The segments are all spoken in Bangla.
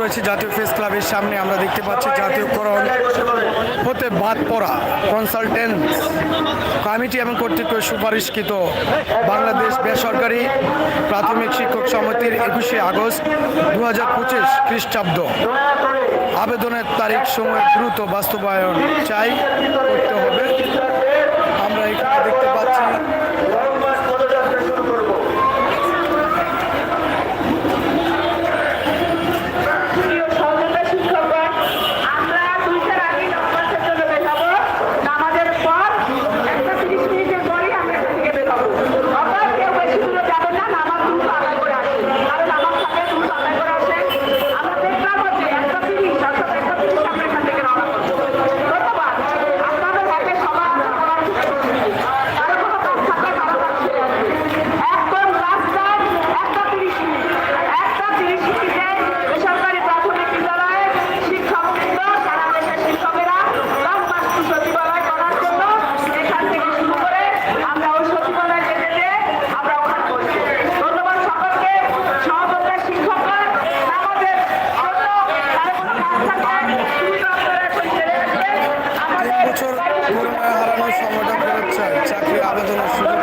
রয়েছে জাতীয় প্রেস ক্লাবের সামনে। আমরা দেখতে পাচ্ছি জাতীয়করণ হতে বাদ পড়া কনসালটেন্ট কমিটি এবং কর্তৃক সুপারিশকৃত বাংলাদেশ বেসরকারি প্রাথমিক শিক্ষক সমিতির একুশে আগস্ট দু হাজার পঁচিশ খ্রিস্টাব্দ। আবেদনের তারিখ সময় দ্রুত বাস্তবায়ন চাই, করতে হবে। আমরা এখানে দেখতে পাচ্ছি Aydın'ın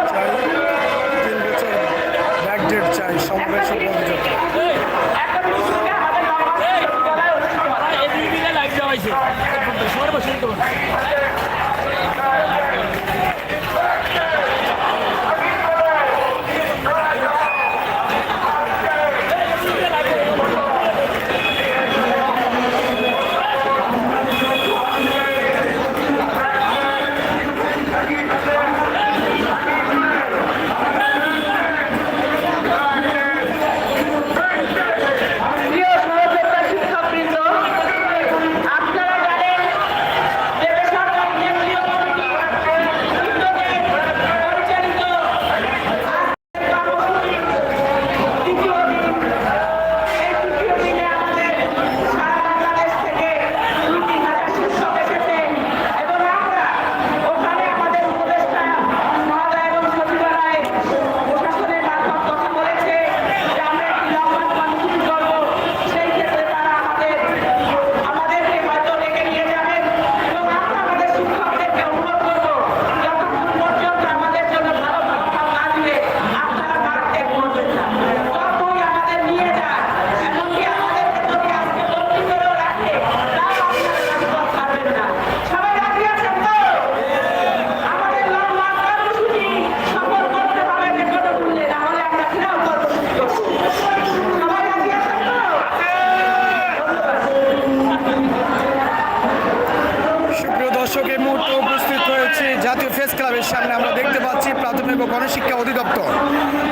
প্রেস ক্লাবের সামনে আমরা দেখতে পাচ্ছি প্রাথমিক ও গণশিক্ষা অধিদপ্তর।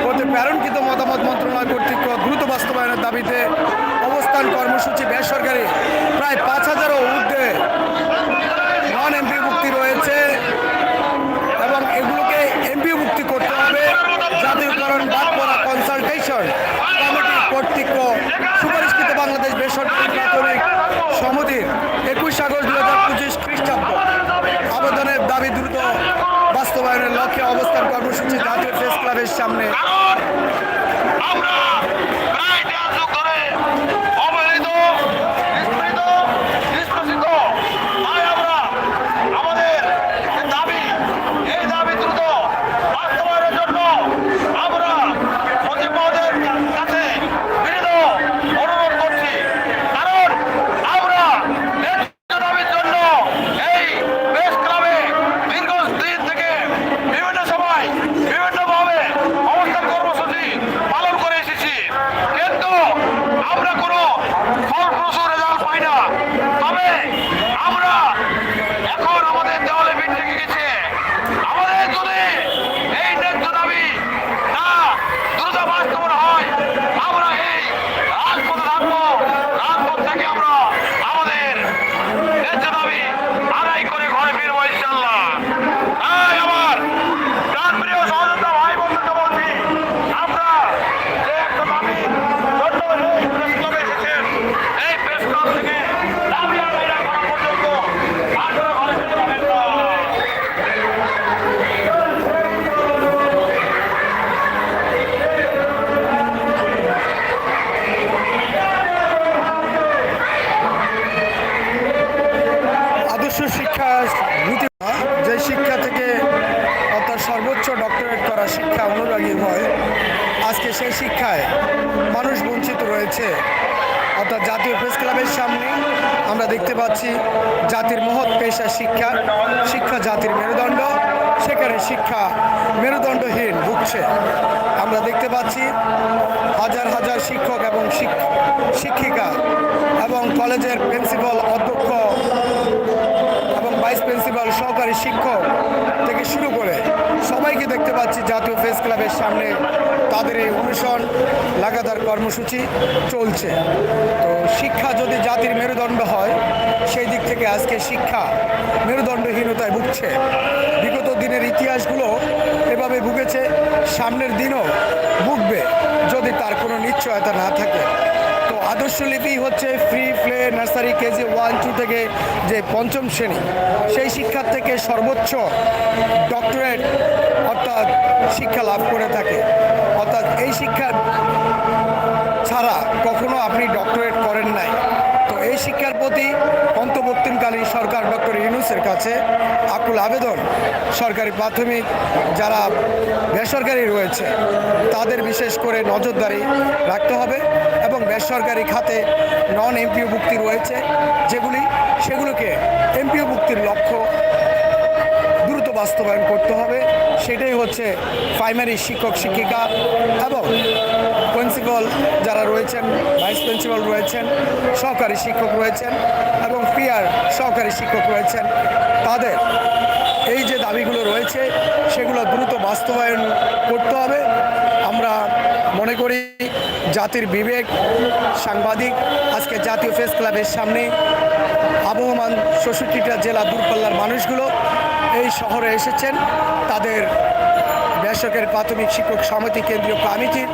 কর্তৃক প্রেরণকৃত মতামত মন্ত্রণালয় কর্তৃক দ্রুত বাস্তবায়নের দাবিতে অবস্থান কর্মসূচি বেসরকারি। প্রায় পাঁচ হাজারও ঊর্ধ্বে নন এমপিভুক্তি রয়েছে এবং এগুলোকে এমপিভুক্তি করতে হবে। জাতীয়করণ বাদ পড়া কনসালটেশন কমিটি কর্তৃক সুপারিশকৃত বাংলাদেশ বেসরকারি প্রাথমিক সমিতির একুশ আগস্ট দু হাজার পঁচিশ খ্রিস্টাব্দ। আবেদনের দাবি দ্রুত বাস্তবায়নের লক্ষ্যে অবস্থান কর্মসূচি জাতীয় প্রেস ক্লাবের সামনে। আমরা প্রায় তারা শিক্ষা অনুরাগী হয়। আজকে সেই শিক্ষায় মানুষ বঞ্চিত রয়েছে। অর্থাৎ জাতীয় প্রেস ক্লাবের সামনে আমরা দেখতে পাচ্ছি জাতির মহৎ পেশা শিক্ষা। শিক্ষা জাতির মেরুদণ্ড। সেখানে শিক্ষা মেরুদণ্ডহীন ভুগছে। আমরা দেখতে পাচ্ছি হাজার হাজার শিক্ষক এবং শিক- শিক্ষিকা এবং কলেজের প্রিন্সিপাল, অধ্যক্ষ সহকারী শিক্ষক থেকে শুরু করে সবাইকে দেখতে পাচ্ছি জাতীয় প্রেস ক্লাবের সামনে তাদের এই অনুসরণ লাগাতার কর্মসূচি চলছে। তো শিক্ষা যদি জাতির মেরুদণ্ড হয়, সেই দিক থেকে আজকে শিক্ষা মেরুদণ্ডহীনতায় ভুগছে। বিগত দিনের ইতিহাসগুলো এভাবে ভুগেছে, সামনের দিনও ভুগবে যদি তার কোনো নিশ্চয়তা না থাকে। তো আদর্শ লিপি হচ্ছে free play nursery KG one two থেকে যে পঞ্চম শ্রেণি, সেই শিক্ষার থেকে সর্বোচ্চ ডক্টরেট অর্থাৎ শিক্ষা লাভ করে থাকে। অর্থাৎ এই শিক্ষার ছাড়া কখনো আপনি ডক্টরেট করেন নাই। তো এই শিক্ষার প্রতি অন্তর্বর্তীকালীন সরকার ডক্টর ইউনুসের কাছে আকুল আবেদন। সরকারি প্রাথমিক যারা বেসরকারি রয়েছে, তাদের বিশেষ করে নজরদারি রাখতে হবে। এবং বেসরকারি খাতে নন এমপিও ভুক্তি রয়েছে, যেগুলি, সেগুলোকে এমপিও ভুক্তির লক্ষ্য দ্রুত বাস্তবায়ন করতে হবে। সেটাই হচ্ছে প্রাইমারি শিক্ষক, শিক্ষিকা এবং প্রিন্সিপাল যারা রয়েছেন ভাইস প্রিন্সিপাল রয়েছেন, সহকারী শিক্ষক রয়েছেন এবং পিয়ার সহকারী শিক্ষক রয়েছেন। তাদের এই যে দাবিগুলো রয়েছে, সেগুলো দ্রুত বাস্তবায়ন করতে হবে। আমরা মনে করি জাতির বিবেক, সাংবাদিক, আজকে জাতীয় প্রেস ক্লাবের সামনে আবহমান ষষ্ঠীটা জেলা দূরপাল্লার মানুষগুলো এই শহরে এসেছেন। তাদের বেসরকারি প্রাথমিক শিক্ষক সমিতি কেন্দ্রীয় কমিটির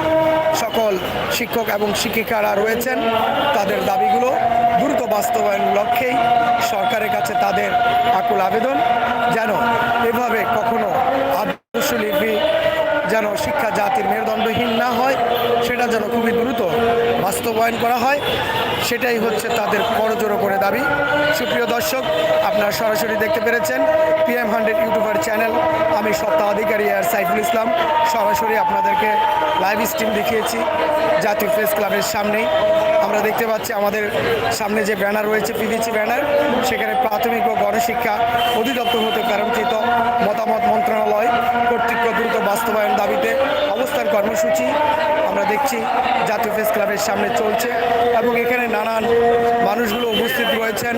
সকল শিক্ষক এবং শিক্ষিকারা রয়েছেন। তাদের দাবিগুলো দ্রুত বাস্তবায়ন লক্ষ্যেই সরকারের কাছে তাদের আকুল আবেদন। যেন এভাবে কখনো আদর্শ লিপি যেন শিক্ষা জাতির মেরুদণ্ডহীন না হয় সেটা যেন খুবই দ্রুত বাস্তবায়ন করা হয়, সেটাই হচ্ছে তাদের করজোড়ো করে দাবি। সুপ্রিয় দর্শক, আপনারা সরাসরি দেখতে পেরেছেন পিএম হান্ড্রেড ইউটিউবার চ্যানেল আমি সপ্তাহ অধিকারী আর সাইফুল ইসলাম। সরাসরি আপনাদেরকে লাইভ স্ট্রিম দেখিয়েছি জাতীয় প্রেস ক্লাবের সামনেই। আমরা দেখতে পাচ্ছি আমাদের সামনে যে ব্যানার রয়েছে পিভিসি ব্যানার সেখানে প্রাথমিক ও গণশিক্ষা অধিদপ্তর হতে প্রেরণকৃত মতামত মন্ত্রণালয় কর্তৃক দ্রুত বাস্তবায়ন দাবিতে অবস্থান কর্মসূচি আমরা দেখছি জাতীয় প্রেস ক্লাবের সামনে চলছে এবং এখানে নানান মানুষগুলো উপস্থিত রয়েছেন।